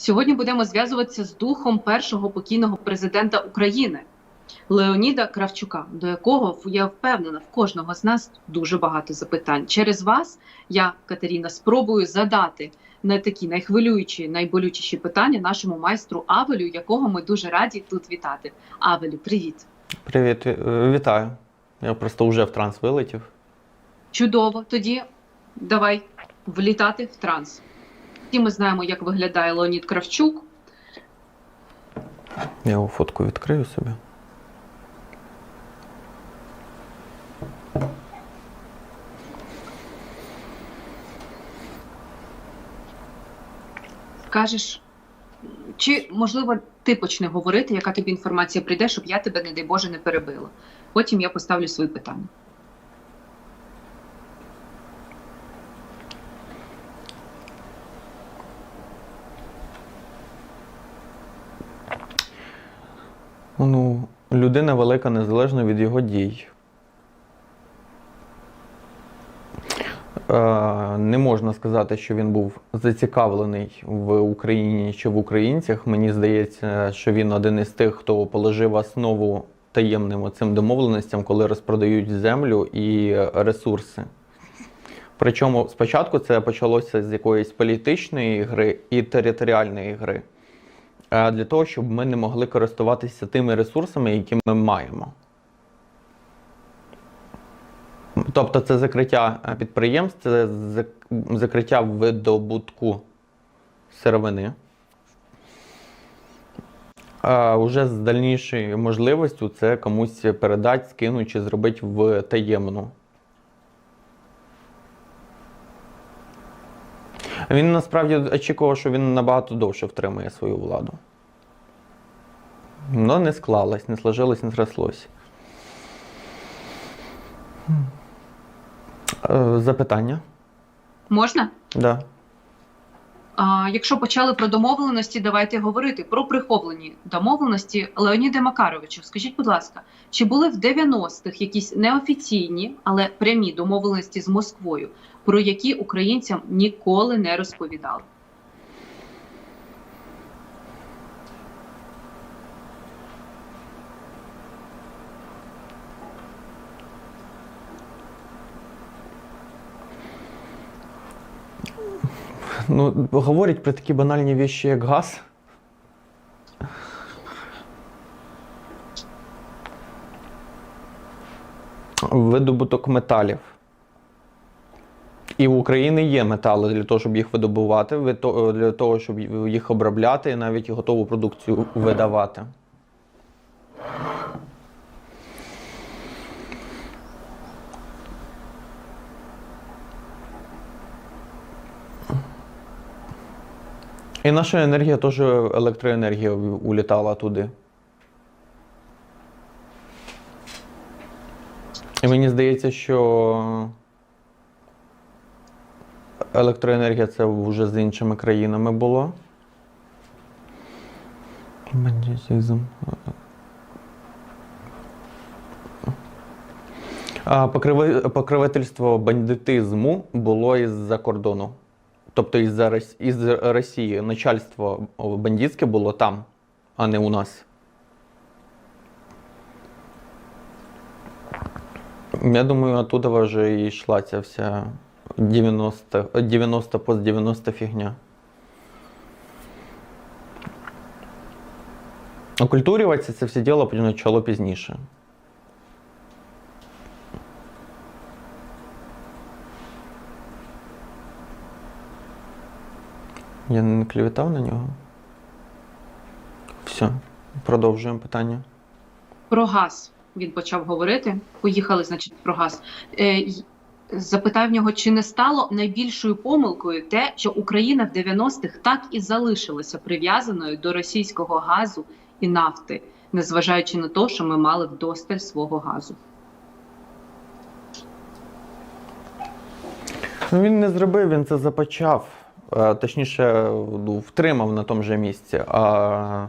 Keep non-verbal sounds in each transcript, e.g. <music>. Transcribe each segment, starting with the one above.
Сьогодні будемо зв'язуватися з духом першого покійного президента України Леоніда Кравчука, до якого я впевнена в кожного з нас дуже багато запитань. Через вас я, Катерина, спробую задати на такі найхвилюючі, найболючіші питання нашому майстру Авелю, якого ми дуже раді тут вітати. Авелю, привіт! Привіт, е, вітаю. Я просто вже в транс вилетів. Чудово. Тоді давай влітати в транс. Всі ми знаємо, як виглядає Леонід Кравчук. Я його фотку відкрию собі. Скажеш, чи можливо ти почне говорити, яка тобі інформація прийде, щоб я тебе, не дай Боже, не перебила. Потім я поставлю свої питання. Ну, людина велика незалежно від його дій. Е, Не можна сказати, що він був зацікавлений в Україні чи в українцях. Мені здається, що він один із тих, хто положив основу таємним цим домовленостям, коли розпродають землю і ресурси. Причому спочатку це почалося з якоїсь політичної гри і територіальної гри. Е, для того, щоб ми не могли користуватися тими ресурсами, які ми маємо. Тобто це закриття е, підприємств, це зак- закриття видобутку сировини. А вже з дальнішою можливістю це комусь передати, скинути чи зробити в таємну. Він насправді очікував, що він набагато довше втримає свою владу. Но не склалось, не сложилось, не зрослось. Е, Запитання? Можна? Да. А, якщо почали про домовленості, давайте говорити про приховані домовленості Леоніда Макаровича. Скажіть, будь ласка, чи були в 90-х якісь неофіційні, але прямі домовленості з Москвою, про які українцям ніколи не розповідали? Ну, говорять про такі банальні вещі, як газ. Видобуток металів. І в Україні є метали для того, щоб їх видобувати, для того, щоб їх обробляти і навіть готову продукцію видавати. І наша енергія теж електроенергія улітала туди. І мені здається, що електроенергія це вже з іншими країнами було. Бандитизм. А покриви- бандитизму було із-за кордону. Тобто із Росії начальство бандитське було там, а не у нас. Я думаю, оттуда вже і йшла ця вся 90, 90 пост 90 фігня. Окультурюватися це все діло почало пізніше. Я не клеветав на нього. Все, продовжуємо питання. Про газ він почав говорити. Поїхали, значить, про газ. Е, запитав нього, чи не стало найбільшою помилкою те, що Україна в 90-х так і залишилася прив'язаною до російського газу і нафти, незважаючи на те, що ми мали вдосталь свого газу. Ну, він не зробив, він це започав. Е, Точніше, ну, втримав на тому же місці. А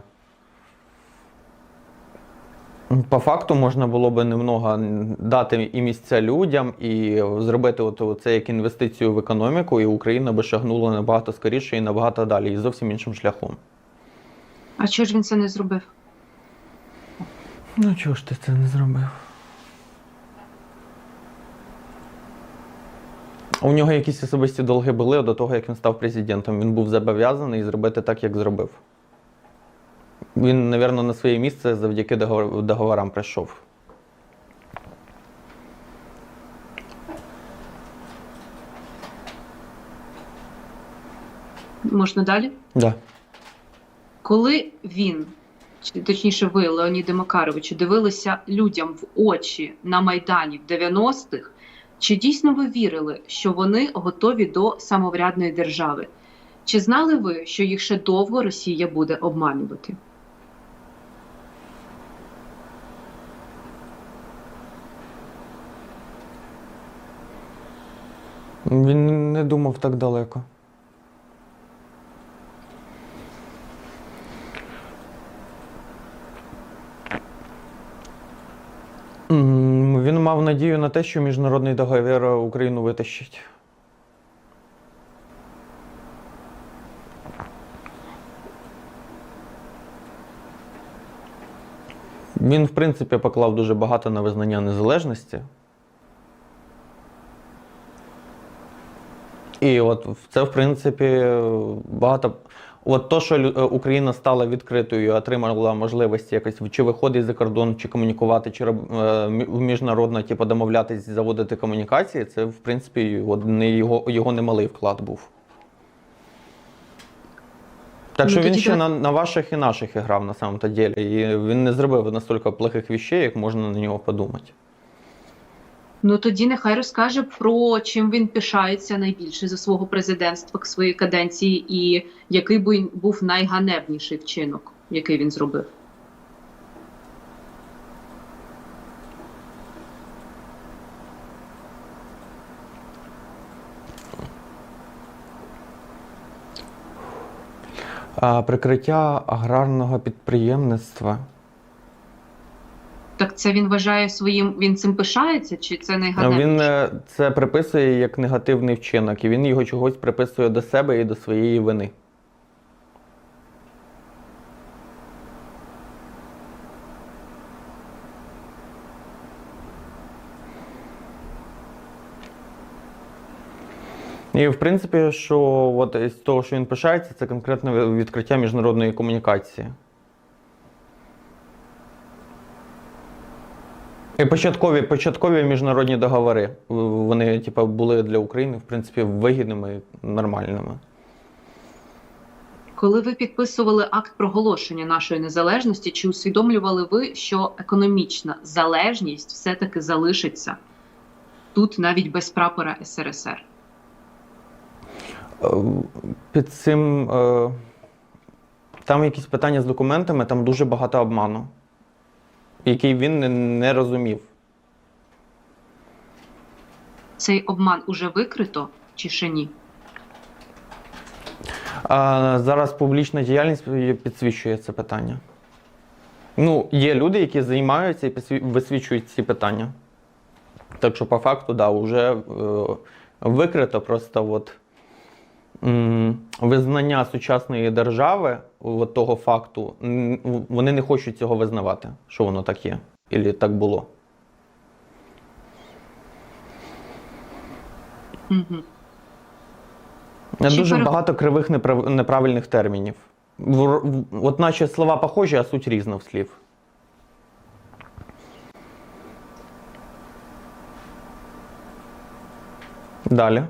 По факту можна було би немного дати і місця людям, і зробити от це як інвестицію в економіку, і Україна би шагнула набагато скоріше і набагато далі, і зовсім іншим шляхом. А чого ж він це не зробив? Ну чого ж ти це не зробив? У нього якісь особисті долги були до того, як він став президентом. Він був зобов'язаний зробити так, як зробив. Він, напевно, на своє місце завдяки договор- договорам прийшов. Можна далі? Да. Коли він, чи точніше ви, Леоніде Макаровичу, дивилися людям в очі на Майдані в 90-х, чи дійсно ви вірили, що вони готові до самоврядної держави? Чи знали ви, що їх ще довго Росія буде обманювати? Він не думав так далеко. Він мав надію на те, що міжнародний договір Україну витащить. Він, в принципі, поклав дуже багато на визнання незалежності. І от це, в принципі, багато. От то, що е, Україна стала відкритою, отримала можливість якось чи виходити за кордон, чи комунікувати, чи е, міжнародно, типу, домовлятись, заводити комунікації, це, в принципі, його, його немалий вклад був. Так Ну, що він ще на, на ваших і наших грав на самом-то ділі. І він не зробив настільки плохих вещей, як можна на нього подумати. Ну тоді нехай розкаже про чим він пишається найбільше за свого президентства к своїй каденції, і який би був найганебніший вчинок, який він зробив. Прикриття аграрного підприємництва. Так це він вважає своїм, він цим пишається, чи це найганебніше? Він е, це приписує як негативний вчинок, і він його чогось приписує до себе і до своєї вини. І в принципі, що от з того, що він пишається, це конкретно відкриття міжнародної комунікації. І початкові, початкові міжнародні договори. Вони, типу, були для України, в принципі, вигідними і нормальними. Коли ви підписували акт проголошення нашої незалежності, чи усвідомлювали ви, що економічна залежність все-таки залишиться тут навіть без прапора СРСР? Е, Під цим е, там якісь питання з документами, там дуже багато обману, який він не, не розумів. Цей обман уже викрито чи ще ні? А зараз публічна діяльність підсвічує це питання. Ну, є люди, які займаються і висвічують ці питання. Так що, по факту, да, вже е, викрито просто от, визнання сучасної держави, от того факту, вони не хочуть цього визнавати, що воно так є, або так було. Угу. Дуже багато кривих неправ- неправильних термінів. В- в- От наче слова похожі, а суть різна в слів. Далі.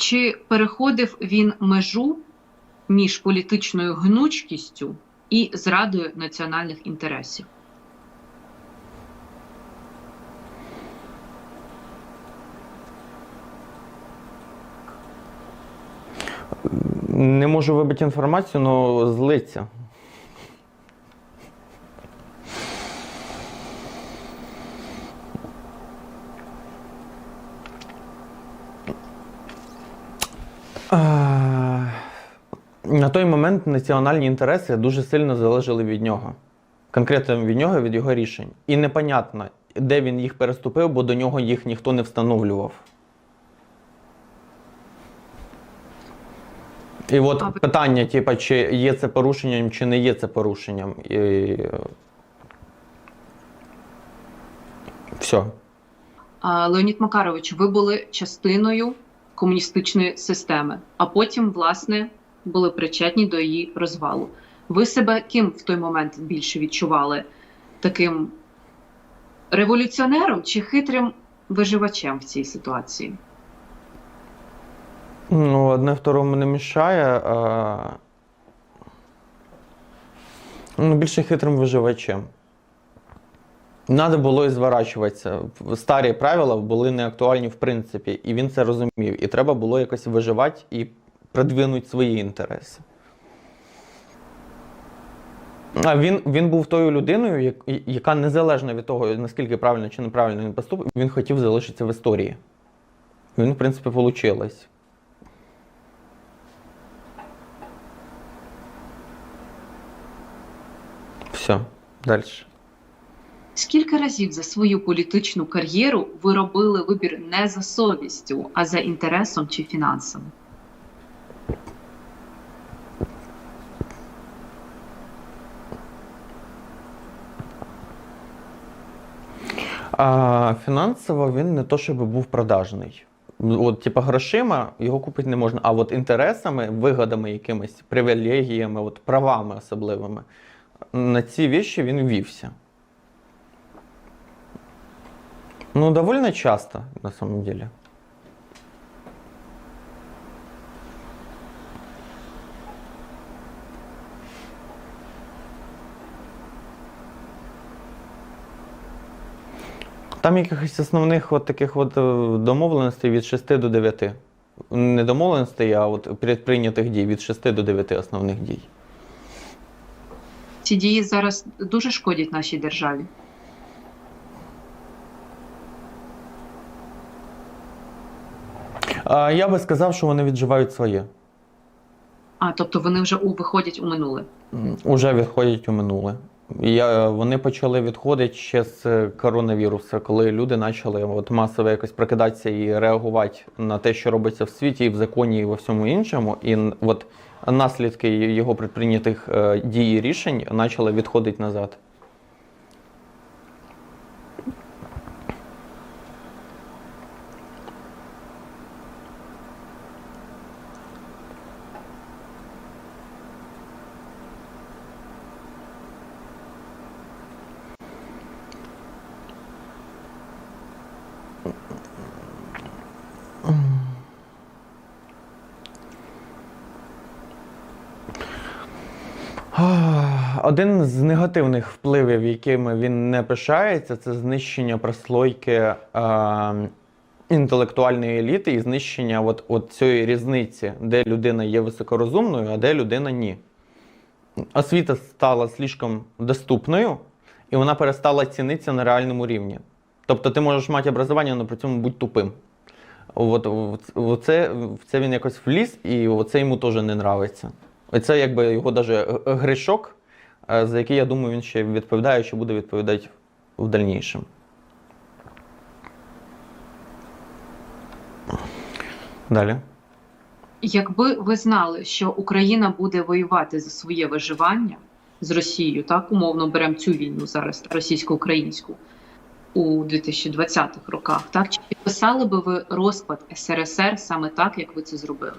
Чи переходив він межу між політичною гнучкістю і зрадою національних інтересів? Не можу вибити інформацію, але злиться. На той момент національні інтереси дуже сильно залежали від нього. Конкретно від нього, від його рішень. І непонятно, де він їх переступив, бо до нього їх ніхто не встановлював. І от питання, типа, чи є це порушенням, чи не є це порушенням. І... е, Все. Леонід Макарович, ви були частиною комуністичної системи, а потім, власне, були причетні до її розвалу. Ви себе ким в той момент більше відчували? Таким революціонером чи хитрим виживачем в цій ситуації? Ну, одне второму не мішає. А... Ну, більше хитрим виживачем. Надо було і зворачуватися. Старі правила були не актуальні в принципі, і він це розумів. І треба було якось виживати і продвинути свої інтереси. А він, він був тою людиною, яка незалежно від того, наскільки правильно чи неправильно він поступив, він хотів залишитися в історії. Він, в принципі, вийшло. Все, далі. Скільки разів за свою політичну кар'єру ви робили вибір не за совістю, а за інтересом чи фінансами? А фінансово він не то, щоб був продажний. От, типа, грошима його купити не можна. А от інтересами, вигодами, якимись привілегіями, от правами особливими, на ці віші він вівся. Ну, довольно часто, на самом деле. Там якихось основних от таких от е, домовленостей від 6 до 9. Не домовленостей, а от предприйнятих дій від 6 до 9 основних дій. Ці дії зараз дуже шкодять нашій державі. А, я би сказав, що вони відживають своє. А тобто вони вже у виходять у минуле. Уже відходять у минуле. Я, вони почали відходити ще з е, коронавірусу, коли люди почали от масово якось прокидатися і реагувати на те, що робиться в світі, і в законі, і во всьому іншому. І от наслідки його предприйнятих е, дій і рішень почали відходити назад. Один з негативних впливів, якими він не пишається, це знищення прослойки е, інтелектуальної еліти і знищення от, от цієї різниці, де людина є високорозумною, а де людина ні. Освіта стала слишком доступною, і вона перестала цінитися на реальному рівні. Тобто ти можеш мати образування, але при цьому бути тупим. От, в це, в це він якось вліз, і це йому теж не нравиться. Це якби його даже г- грішок, е, за який, я думаю, він ще відповідає, що буде відповідати в дальнішому. Далі. Якби ви знали, що Україна буде воювати за своє виживання з Росією, так умовно беремо цю війну зараз російсько-українську у 2020-х роках, так чи підписали би ви розпад СРСР саме так, як ви це зробили?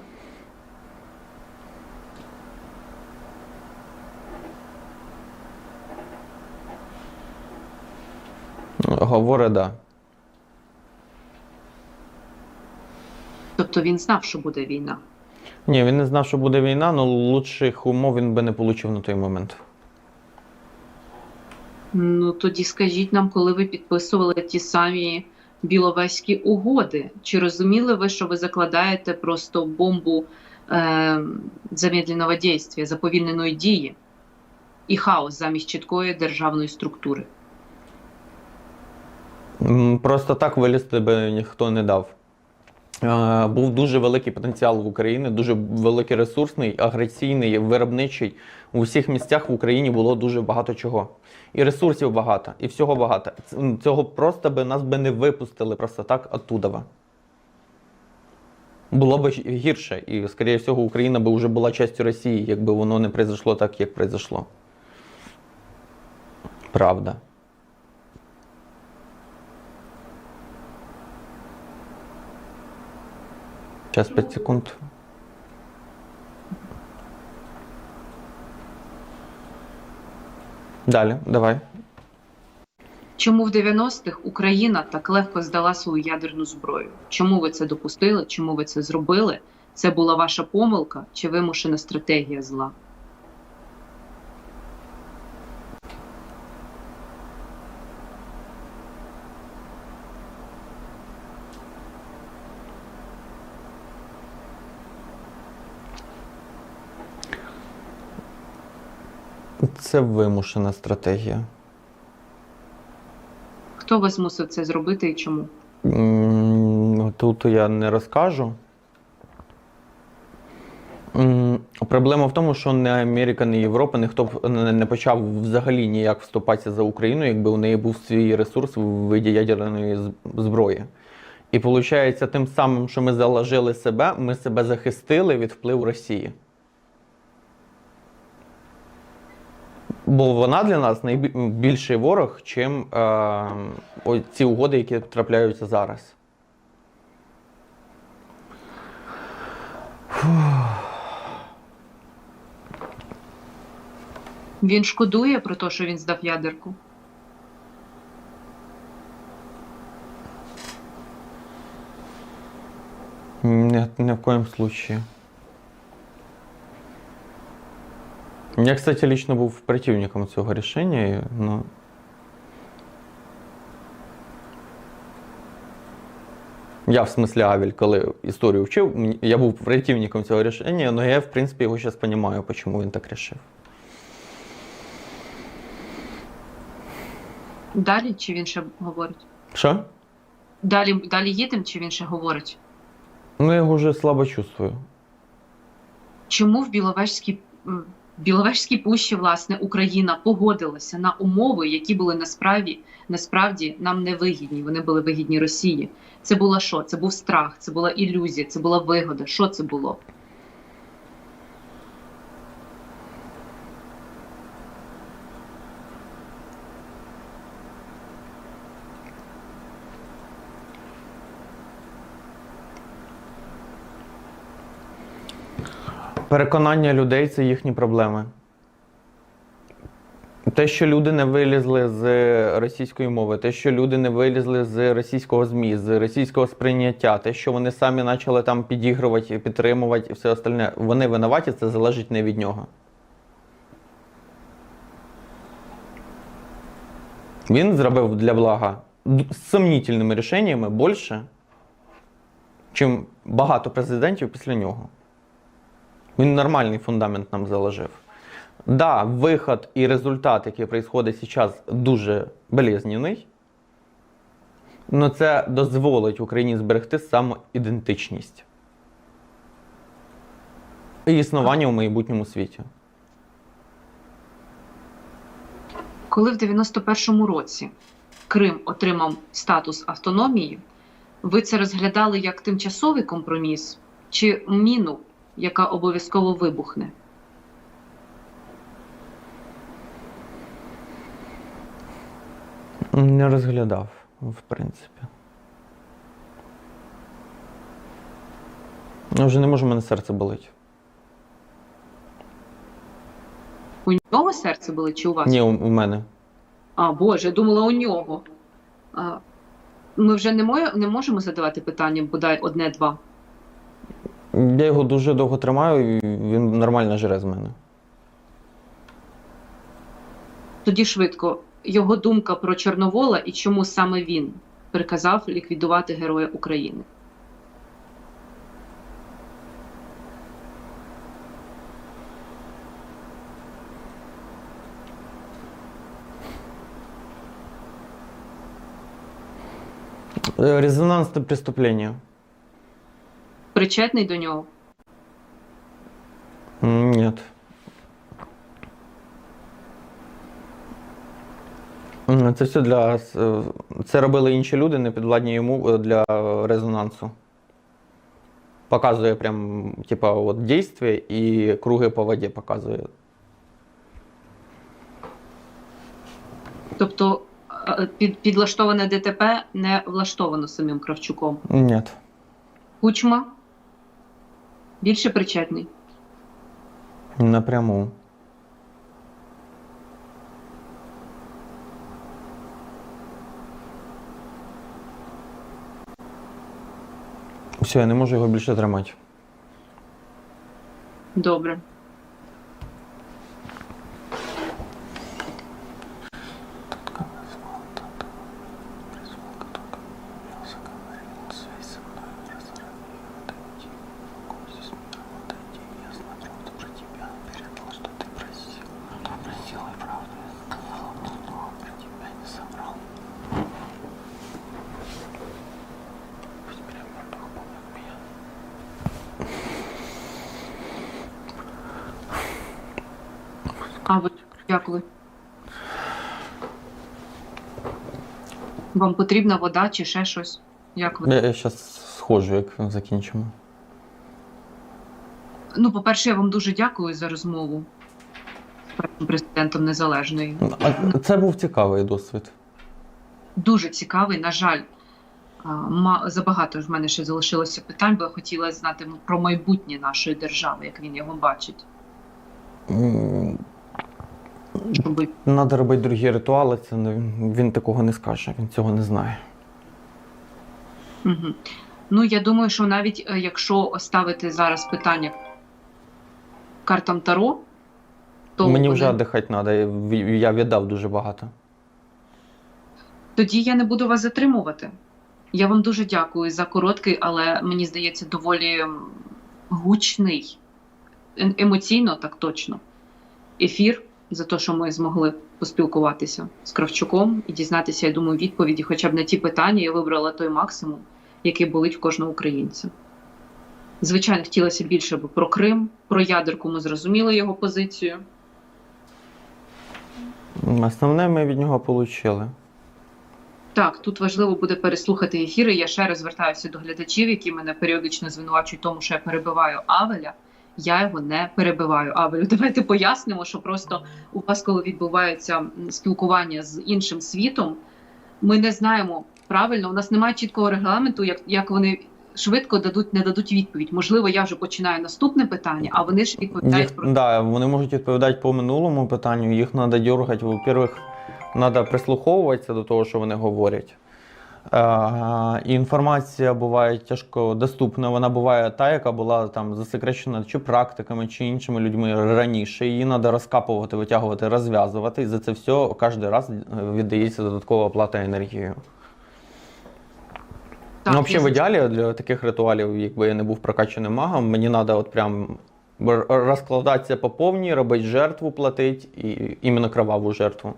Говорить, да. Тобто він знав, що буде війна. Ні, він не знав, що буде війна, але лучших умов він би не отримав на той момент. Ну тоді скажіть нам, коли ви підписували ті самі біловезькі угоди, чи розуміли ви, що ви закладаєте просто бомбу е, замедленого дійства, заповільненої дії і хаос замість чіткої державної структури? Просто так вилізти би ніхто не дав. Е, Був дуже великий потенціал в Україні, дуже великий ресурсний, агресійний, виробничий. У всіх місцях в Україні було дуже багато чого. І ресурсів багато, і всього багато. Цього просто би нас би не випустили просто так оттуда. Було б гірше, і, скоріше всього, Україна би вже була частю Росії, якби воно не произошло так, як произошло. Правда. Сейчас 5 секунд. Далі, давай. Чому в 90-х Україна так легко здала свою ядерну зброю? Чому ви це допустили? Чому ви це зробили? Це була ваша помилка чи вимушена стратегія зла? Це вимушена стратегія. Хто вас змусив це зробити і чому? М, Тут я не розкажу. М, Проблема в тому, що не Америка, не Європа, ніхто б не не почав взагалі ніяк вступатися за Україну, якби у неї був свій ресурс в виді ядерної з- зброї. І виходить, тим самим, що ми заложили себе, ми себе захистили від впливу Росії. Бо вона для нас найбільший ворог, чим е, ці угоди, які трапляються зараз. Він шкодує про те, що він здав ядерку? Нет, ни в коем случае. Я, кстати, лично був противником цього рішення, но... Я, в смысле, Авель, коли історію вчив, я був противником цього рішення, але я, в принципі, його зараз розумію, чому він так рішив. Далі чи він ще говорить? Що? Далі, далі їдемо, чи він ще говорить? Ну, я його вже слабо чувствую. Чому в Біловежській Біловежській пущі власне Україна погодилася на умови, які були насправді насправді нам не вигідні. Вони були вигідні Росії. Це було що? Це був страх, це була ілюзія, це була вигода. Що це було? Переконання людей це їхні проблеми. Те, що люди не вилізли з російської мови, те, що люди не вилізли з російського ЗМІ, з російського сприйняття, те, що вони самі почали там підігрувати, підтримувати і все остальне, вони винуваті, це залежить не від нього. Він зробив для блага сумнітельними рішеннями більше, чим багато президентів після нього. Він нормальний фундамент нам заложив. Да, виход і результат, який відбувається зараз, дуже болезненний. але це дозволить Україні зберегти самоідентичність і існування у майбутньому світі. Коли в 91-му році Крим отримав статус автономії, ви це розглядали як тимчасовий компроміс чи міну, яка обов'язково вибухне? Не розглядав, в принципі. Ну, вже не можу, в мене серце болить. У нього серце було чи у вас? Ні, у, у мене. А, Боже, думала у нього. А, ми вже не, мо- не можемо задавати питання, бодай одне-два. Я його дуже довго тримаю, і він нормально жре з мене. Тоді швидко. Його думка про Чорновола і чому саме він приказав ліквідувати Героя України. Е, Резонансне преступлення. Причетний до нього? Ні. Це все для. Це робили інші люди, не підвладні йому е, для резонансу. Показує прям, типа, от дійстві і круги по воді показує. Тобто е, під, підлаштоване ДТП не влаштовано самим Кравчуком. Ні. Кучма більше причетний. Напряму. Все, я не можу його більше тримати. Добре. А ви? Вам потрібна вода чи ще щось? Як ви? Я, я зараз схожу, як закінчимо. Ну, по-перше, я вам дуже дякую за розмову з першим президентом Незалежної. А це був цікавий досвід. Дуже цікавий. На жаль, забагато ж в мене ще залишилося питань, бо я хотіла знати про майбутнє нашої держави, як він його бачить. Щоб Надо робити другі ритуали, це не, він такого не скаже, він цього не знає. Угу. Ну, я думаю, що навіть е, якщо ставити зараз питання картам Таро, то Мені вони- вже віддихати треба, я віддав дуже багато. тоді я не буду вас затримувати. Я вам дуже дякую за короткий, але мені здається, доволі гучний, е- емоційно, так точно. Ефір за те, що ми змогли поспілкуватися з Кравчуком і дізнатися, я думаю, відповіді хоча б на ті питання. Я вибрала той максимум, який болить в кожного українця. Звичайно, хотілося більше б про Крим, про ядерку ми зрозуміли його позицію. Основне ми від нього отримали. Так, тут важливо буде переслухати ефіри. Я ще раз звертаюся до глядачів, які мене періодично звинувачують тому, що я перебиваю Авеля. Я його не перебиваю. Авелю, <laughs> давайте пояснимо, що просто у вас, коли відбувається спілкування з іншим світом, ми не знаємо правильно. У нас немає чіткого регламенту, як, як вони швидко дадуть, не дадуть відповідь. Можливо, я вже починаю наступне питання, а вони ж відповідають Їх, про да, вони можуть відповідати по минулому питанню, їх треба дергати. Во-первых, треба прислуховуватися до того, що вони говорять. Е, інформація буває тяжко доступна. Вона буває та, яка була там засекречена чи практиками, чи іншими людьми раніше. Її треба розкапувати, витягувати, розв'язувати. І за це все кожен раз віддається додаткова оплата енергією. Так, ну, взагалі, в ідеалі для таких ритуалів, якби я не був прокачаним магом, мені треба от прям розкладатися по повній, робити жертву, платити, і іменно кроваву жертву.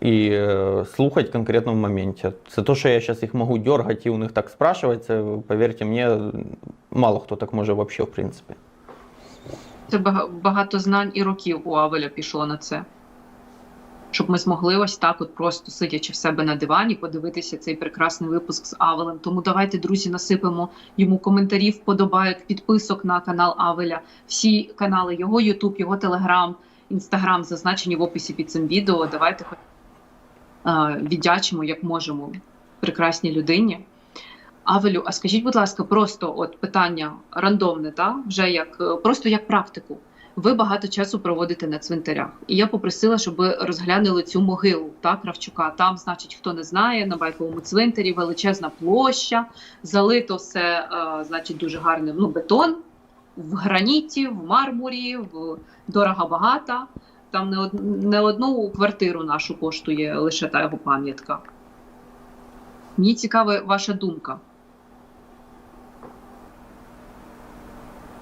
І е, слухати конкретно в моменті. Це те, що я зараз їх можу дергати і у них так спрашивати, це, повірте мені, мало хто так може взагалі, в принципі. Це багато знань і років у Авеля пішло на це. Щоб ми змогли ось так, от просто сидячи в себе на дивані, подивитися цей прекрасний випуск з Авелем. Тому давайте, друзі, насипемо йому коментарів, вподобайок, підписок на канал Авеля. Всі канали його Ютуб, його Телеграм, Інстаграм зазначені в описі під цим відео. Давайте хоч віддячимо, як можемо, прекрасній людині. Авелю, а скажіть, будь ласка, просто от питання рандомне, та вже як е, просто як практику. Ви багато часу проводите на цвинтарях, і я попросила, щоб ви розглянули цю могилу та Кравчука. Там, значить, хто не знає, на байковому цвинтарі величезна площа, залито все, е, значить, дуже гарним ну, бетон в граніті, в мармурі, в дорога багата. Там не, од... не одну квартиру нашу коштує лише та його пам'ятка. Мені цікава ваша думка.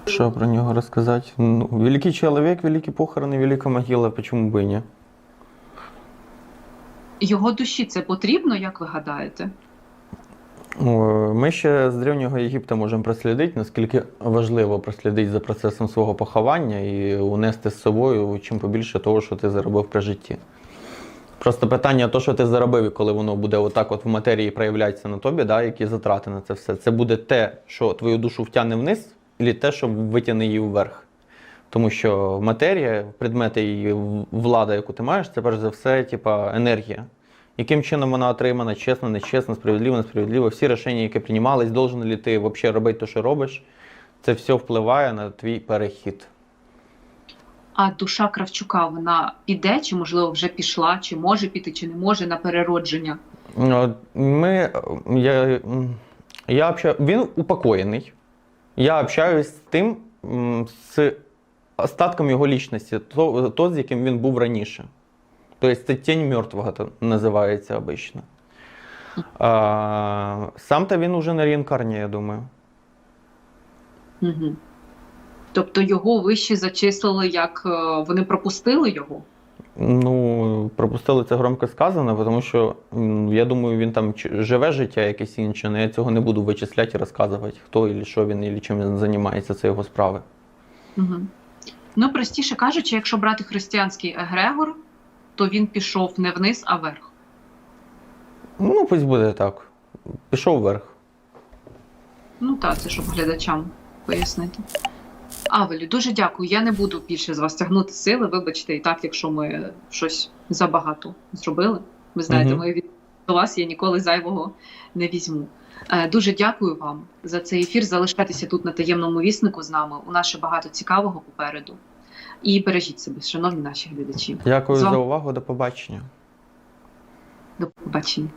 Що про нього розказати? Ну, великий чоловік, великі похорони, велика могила, чому б і ні? Його душі це потрібно, як ви гадаєте? Ми ще з древнього Єгипта можемо прослідити, наскільки важливо прослідити за процесом свого поховання і унести з собою чим побільше того, що ти заробив при житті. Просто питання, то, що ти заробив, і коли воно буде отак от в матерії проявлятися на тобі, да, які затрати на це все, це буде те, що твою душу втягне вниз, і те, що витягне її вверх. Тому що матерія, предмети і влада, яку ти маєш, це перш за все, типа, енергія. Яким чином вона отримана, чесно, нечесно, справедливо, несправедливо. Всі рішення, які приймались, должен ли ти взагалі робити те, що робиш, це все впливає на твій перехід. А душа Кравчука вона піде, чи можливо вже пішла, чи може піти, чи не може на переродження? Ну, Ми, я, я общаю, він упокоєний. Я общаюсь з тим, з остатком його лічності, то, то, з яким він був раніше. Тобто це тінь мертвого то називається обично. А, сам-то він уже не реінкарні, я думаю. Угу. Тобто його вище зачислили, як е, вони пропустили його? Ну, пропустили це громко сказано, тому що я думаю, він там живе життя якесь інше, але я цього не буду вичисляти і розказувати, хто і що він, і чим він займається, це його справи. Угу. Ну, простіше кажучи, якщо брати християнський егрегор, то він пішов не вниз, а вверх. Ну, пусть буде так. Пішов вверх. Ну так, це щоб глядачам пояснити. Авелю, дуже дякую. Я не буду більше з вас тягнути сили. Вибачте, і так, якщо ми щось забагато зробили. Ви знаєте, Мгм. мою від до вас я ніколи зайвого не візьму. Е, Дуже дякую вам за цей ефір. Залишайтеся тут на таємному віснику з нами. У нас ще багато цікавого попереду. І бережіть себе, шановні наші глядачі. Дякую Зо. за увагу, до побачення. До побачення.